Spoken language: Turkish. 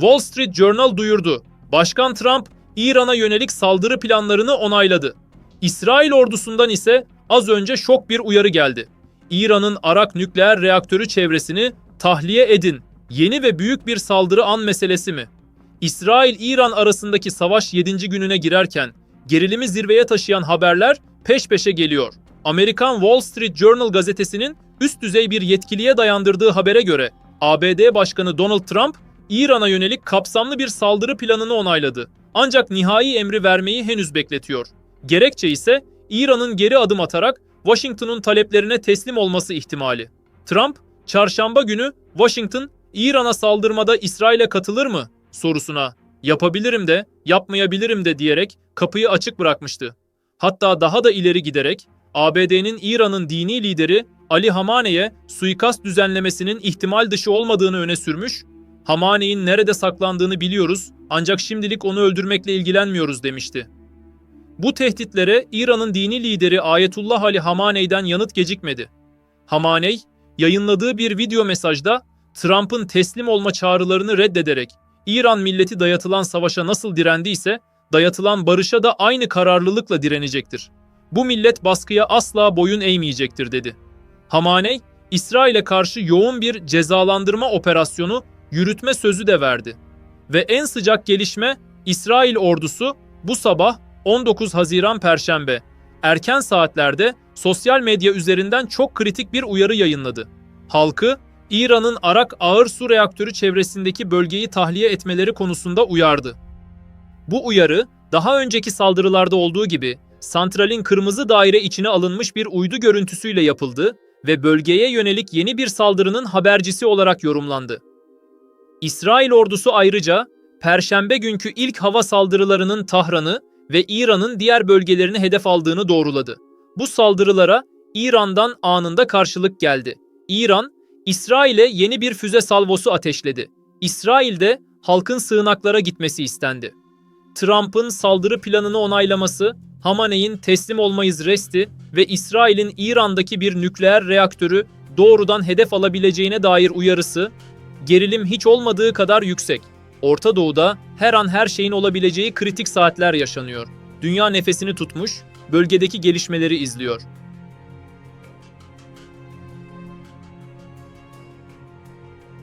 Wall Street Journal duyurdu. Başkan Trump, İran'a yönelik saldırı planlarını onayladı. İsrail ordusundan ise az önce şok bir uyarı geldi. İran'ın Arak nükleer reaktörü çevresini tahliye edin. Yeni ve büyük bir saldırı an meselesi mi? İsrail-İran arasındaki savaş 7. gününe girerken gerilimi zirveye taşıyan haberler peş peşe geliyor. Amerikan Wall Street Journal gazetesinin üst düzey bir yetkiliye dayandırdığı habere göre ABD Başkanı Donald Trump İran'a yönelik kapsamlı bir saldırı planını onayladı. Ancak nihai emri vermeyi henüz bekletiyor. Gerekçe ise İran'ın geri adım atarak Washington'un taleplerine teslim olması ihtimali. Trump, çarşamba günü Washington, İran'a saldırmada İsrail'e katılır mı sorusuna yapabilirim de, yapmayabilirim de diyerek kapıyı açık bırakmıştı. Hatta daha da ileri giderek ABD'nin İran'ın dini lideri Ali Hamane'ye suikast düzenlemesinin ihtimal dışı olmadığını öne sürmüş, Hamane'in nerede saklandığını biliyoruz ancak şimdilik onu öldürmekle ilgilenmiyoruz demişti. Bu tehditlere İran'ın dini lideri Ayetullah Ali Hamaney'den yanıt gecikmedi. Hamaney, yayınladığı bir video mesajda Trump'ın teslim olma çağrılarını reddederek İran milleti dayatılan savaşa nasıl direndiyse dayatılan barışa da aynı kararlılıkla direnecektir. Bu millet baskıya asla boyun eğmeyecektir dedi. Hamaney, İsrail'e karşı yoğun bir cezalandırma operasyonu yürütme sözü de verdi. Ve en sıcak gelişme İsrail ordusu bu sabah 19 Haziran Perşembe erken saatlerde sosyal medya üzerinden çok kritik bir uyarı yayınladı. Halkı İran'ın Arak ağır su reaktörü çevresindeki bölgeyi tahliye etmeleri konusunda uyardı. Bu uyarı daha önceki saldırılarda olduğu gibi santralin kırmızı daire içine alınmış bir uydu görüntüsüyle yapıldı ve bölgeye yönelik yeni bir saldırının habercisi olarak yorumlandı. İsrail ordusu ayrıca Perşembe günkü ilk hava saldırılarının Tahran'ı ve İran'ın diğer bölgelerini hedef aldığını doğruladı. Bu saldırılara İran'dan anında karşılık geldi. İran, İsrail'e yeni bir füze salvosu ateşledi. İsrail'de halkın sığınaklara gitmesi istendi. Trump'ın saldırı planını onaylaması, Hamaney'in teslim olmayız resti ve İsrail'in İran'daki bir nükleer reaktörü doğrudan hedef alabileceğine dair uyarısı, gerilim hiç olmadığı kadar yüksek. Orta Doğu'da her an her şeyin olabileceği kritik saatler yaşanıyor. Dünya nefesini tutmuş, bölgedeki gelişmeleri izliyor.